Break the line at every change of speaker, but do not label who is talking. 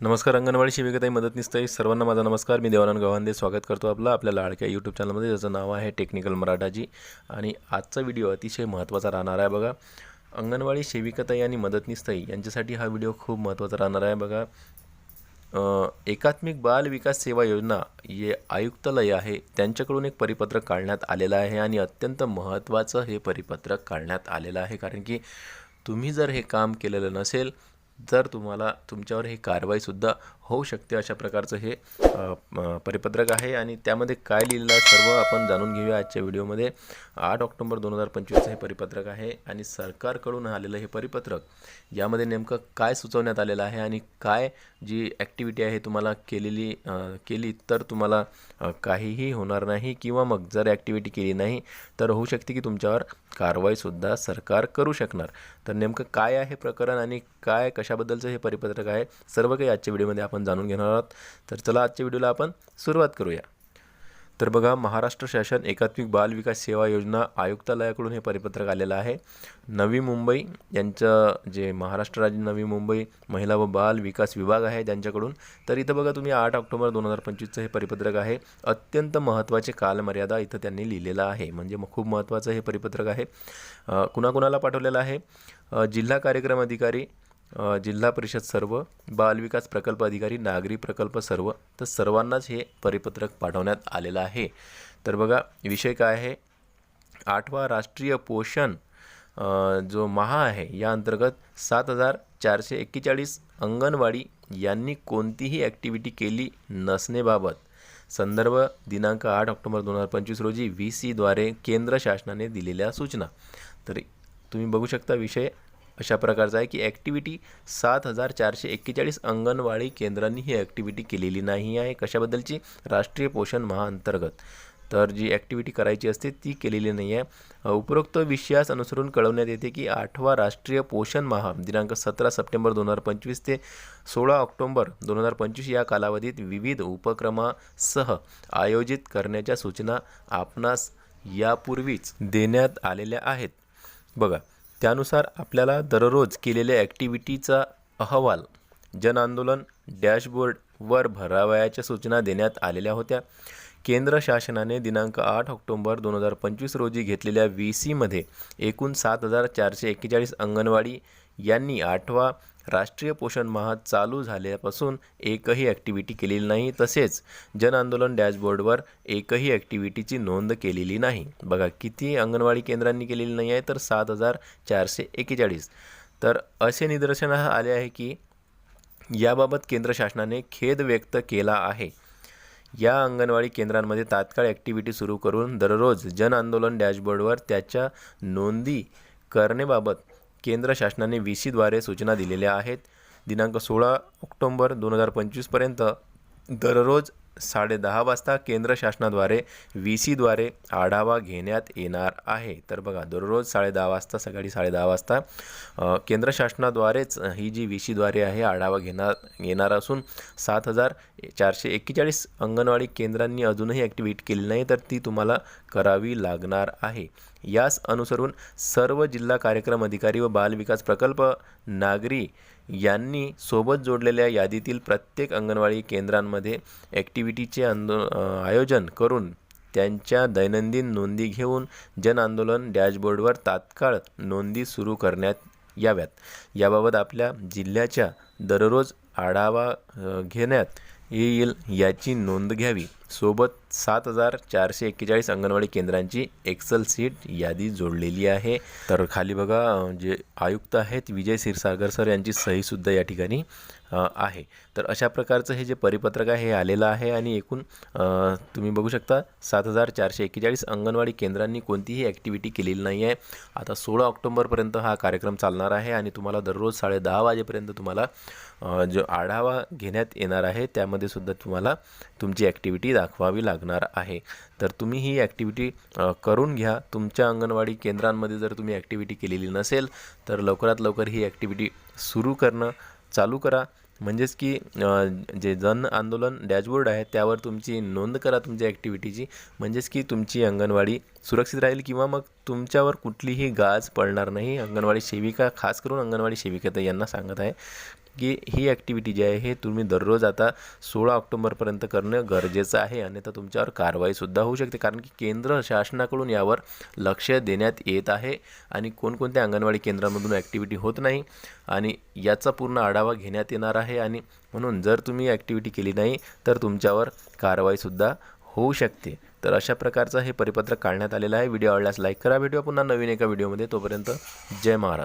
नमस्कार अंगणवाडी सेविकाताई मदतनीसताई सर्वांना माझा नमस्कार. मी देवानंद गव्हांदे. स्वागत करतो आपलं आपल्या लाडक्या यूट्यूब चॅनलमध्ये ज्याचं नाव आहे टेक्निकल मराठाजी आणि आजचा व्हिडिओ अतिशय महत्त्वाचा राहणार आहे बघा. अंगणवाडी सेविकाताई आणि मदतनीसताई यांच्यासाठी हा व्हिडिओ खूप महत्त्वाचा राहणार आहे बघा. एकात्मिक बाल विकास सेवा योजना हे आयुक्तालय आहे. त्यांच्याकडून एक परिपत्रक काढण्यात आलेलं आहे आणि अत्यंत महत्त्वाचं हे परिपत्रक काढण्यात आलेलं आहे. कारण की तुम्ही जर हे काम केलेलं नसेल जर तुम्हाला तुमच्यावर ही कारवाईसुद्धा होऊ शकते अशा प्रकारचं हे परिपत्रक आहे. आणि त्यामध्ये काय लिहिलेलं आहे सर्व आपण जाणून घेऊया आजच्या व्हिडिओमध्ये. आठ ऑक्टोबर दोन हजार पंचवीसचं हे परिपत्रक आहे आणि सरकारकडून आलेलं हे परिपत्रक यामध्ये नेमकं काय सुचवण्यात आलेलं आहे आणि काय जी ॲक्टिव्हिटी आहे तुम्हाला केलेली केली तर तुम्हाला काहीही होणार नाही किंवा मग जर ॲक्टिव्हिटी केली नाही तर होऊ शकते की तुमच्यावर कारवाईसुद्धा सरकार करू शकणार. तर नेमकं काय आहे प्रकरण आणि काय कशाबद्दलचं हे परिपत्रक आहे सर्व काही आजच्या व्हिडिओमध्ये आपण आपण जाणून घेणार आहोत. तर चला आजच्या व्हिडिओला आपण सुरुवात करूया. तर बघा महाराष्ट्र शासन एकात्मिक बाल विकास सेवा योजना आयुक्तालयाकडून हे परिपत्रक आलेलं आहे. नवी मुंबई यांचं जे महाराष्ट्र राज्य नवी मुंबई महिला व बाल विकास विभाग आहे त्यांच्याकडून. तर इथं बघा तुम्ही आठ ऑक्टोबर दोन हजार पंचवीसचं हे परिपत्रक आहे. अत्यंत महत्त्वाचे कालमर्यादा इथं त्यांनी लिहिलेलं आहे. म्हणजे मग खूप महत्त्वाचं हे परिपत्रक आहे. कुणाकुणाला पाठवलेलं आहे? जिल्हा कार्यक्रम अधिकारी जिल्हा परिषद सर्व बालविकास प्रकल्प अधिकारी नागरी प्रकल्प सर्व तर सर्वांनाच हे परिपत्रक पाठवण्यात आलेलं आहे. तर बघा विषय काय आहे? आठवा राष्ट्रीय पोषण जो महा आहे या अंतर्गत सात हजार चारशे एक्केचाळीस अंगणवाडी यांनी कोणतीही ॲक्टिव्हिटी केली नसणेबाबत. संदर्भ दिनांक आठ ऑक्टोबर दोन हजार पंचवीस रोजी व्ही सीद्वारे केंद्र शासनाने दिलेल्या सूचना. तर तुम्ही बघू शकता विषय. अशा प्रकारचा आहे की ॲक्टिव्हिटी सात हजार चारशे एक्केचाळीस अंगणवाडी केंद्रांनी ही ॲक्टिव्हिटी केलेली नाही आहे. कशाबद्दलची? राष्ट्रीय पोषण महाअंतर्गत. तर जी ॲक्टिव्हिटी करायची असते ती केलेली नाही आहे. उपरोक्त विषयास अनुसरून कळवण्यात येते की आठवा राष्ट्रीय पोषण माह दिनांक सतरा सप्टेंबर दोन हजार पंचवीस ते सोळा ऑक्टोंबर दोन हजार पंचवीस या कालावधीत विविध उपक्रमासह आयोजित करण्याच्या सूचना आपणास यापूर्वीच देण्यात आलेल्या आहेत. बघा त्यानुसार आपल्याला दररोज केलेल्या ॲक्टिव्हिटीचा अहवाल जन आंदोलन डॅशबोर्डवर भरावयाच्या सूचना देण्यात आलेल्या होत्या. केंद्र शासनाने दिनांक आठ ऑक्टोंबर दोन हजार पंचवीस रोजी घेतलेल्या व्ही सीमध्ये एकूण सात हजार चारशे एक्केचाळीस अंगणवाडी यांनी आठवा राष्ट्रीय पोषण माह चालू झाल्यापासून एकही ॲक्टिव्हिटी केलेली नाही. तसेच जन आंदोलन डॅशबोर्डवर एकही ॲक्टिव्हिटीची नोंद केलेली नाही. बघा किती अंगणवाडी केंद्रांनी केलेली नाही आहे तर सात हजार चारशे एक्केचाळीस तर असे निदर्शनास आले आहे की याबाबत केंद्र शासनाने खेद व्यक्त केला आहे. या अंगणवाडी केंद्रांमध्ये तात्काळ ॲक्टिव्हिटी सुरू करून दररोज जन आंदोलन डॅशबोर्डवर त्याच्या नोंदी करण्याबाबत केंद्र शासनाने व्ही सीद्वारे सूचना दिलेल्या आहेत. दिनांक सोळा ऑक्टोंबर दोन हजार पंचवीसपर्यंत दररोज साडेदहा वाजता केंद्र शासनाद्वारे व्ही सीद्वारे आढावा घेण्यात येणार आहे. तर बघा दररोज साडेदहा वाजता सकाळी साडेदहा वाजता केंद्र शासनाद्वारेच ही जी व्ही सीद्वारे आहे आढावा घेणार येणार असून सात हजार चारशे एक्केचाळीस अंगणवाडी केंद्रांनी अजूनही ॲक्टिव्हेट केली नाही तर ती तुम्हाला करावी लागणार आहे. यास अनुसरून सर्व जिल्हा कार्यक्रम अधिकारी व बालविकास प्रकल्प नागरी यांनी सोबत जोडलेल्या यादीतील प्रत्येक अंगणवाडी केंद्रांमध्ये ॲक्टिव्हिटीचे आंदो आयोजन करून त्यांच्या दैनंदिन नोंदी घेऊन जन आंदोलन डॅशबोर्डवर तात्काळ नोंदी सुरू करण्यात याव्यात. याबाबत आपल्या जिल्ह्याच्या दररोज आढावा घेण्यात येईल याची नोंद घ्यावी. सोबत सात हजार चारशे एक्केचाळीस अंगणवाडी केंद्रांची एक्सल सीट यादी जोडलेली आहे. तर खाली बघा जे आयुक्त आहेत विजय क्षीरसागर सर यांची सहीसुद्धा या ठिकाणी आहे. तर अशा प्रकारचं हे जे परिपत्रक आहे हे आलेलं आहे आणि एकूण तुम्ही बघू शकता सात हजार चारशे एक्केचाळीस अंगणवाडी केंद्रांनी कोणतीही ॲक्टिव्हिटी केलेली नाही आहे. आता सोळा ऑक्टोंबरपर्यंत हा कार्यक्रम चालणार आहे आणि तुम्हाला दररोज साडे दहा वाजेपर्यंत तुम्हाला जो आढावा घेण्यात येणार आहे त्यामध्ये सुद्धा तुम्हाला तुमची ॲक्टिव्हिटी दाखवावी लागणार आहे. तर तुम्ही ही ॲक्टिव्हिटी करून घ्या. तुमच्या अंगणवाडी केंद्रांमध्ये जर तुम्ही ॲक्टिव्हिटी केलेली नसेल तर लवकरात लवकर ही ॲक्टिव्हिटी सुरू करणं चालू करा. म्हणजेच की जे जन आंदोलन डॅशबोर्ड आहे त्यावर तुमची नोंद करा तुमच्या ॲक्टिव्हिटीची म्हणजेच की तुमची अंगणवाडी सुरक्षित राहील किंवा मग तुमच्यावर कुठलीही गाज पडणार नाही. अंगणवाडी सेविका खास करून अंगणवाडी सेविका तर यांना सांगत आहे. की ही ॲक्टिव्हिटी जी आहे हे तुम्ही दररोज आता सोळा ऑक्टोबरपर्यंत करणं गरजेचं आहे. अन्यथा तुमच्यावर कारवाईसुद्धा होऊ शकते. कारण की केंद्र शासनाकडून यावर लक्ष देण्यात येत आहे आणि कोणकोणत्या अंगणवाडी केंद्रामधून ॲक्टिव्हिटी होत नाही आणि याचा पूर्ण आढावा घेण्यात येणार आहे. आणि म्हणून जर तुम्ही ॲक्टिव्हिटी केली नाही तर तुमच्यावर कारवाईसुद्धा होऊ शकते. तर अशा प्रकारचं हे परिपत्रक काढण्यात आलेलं आहे. व्हिडिओ आवडल्यास लाईक करा. व्हिडिओ पुन्हा नवीन एका व्हिडिओमध्ये. तोपर्यंत जय महाराष्ट्र.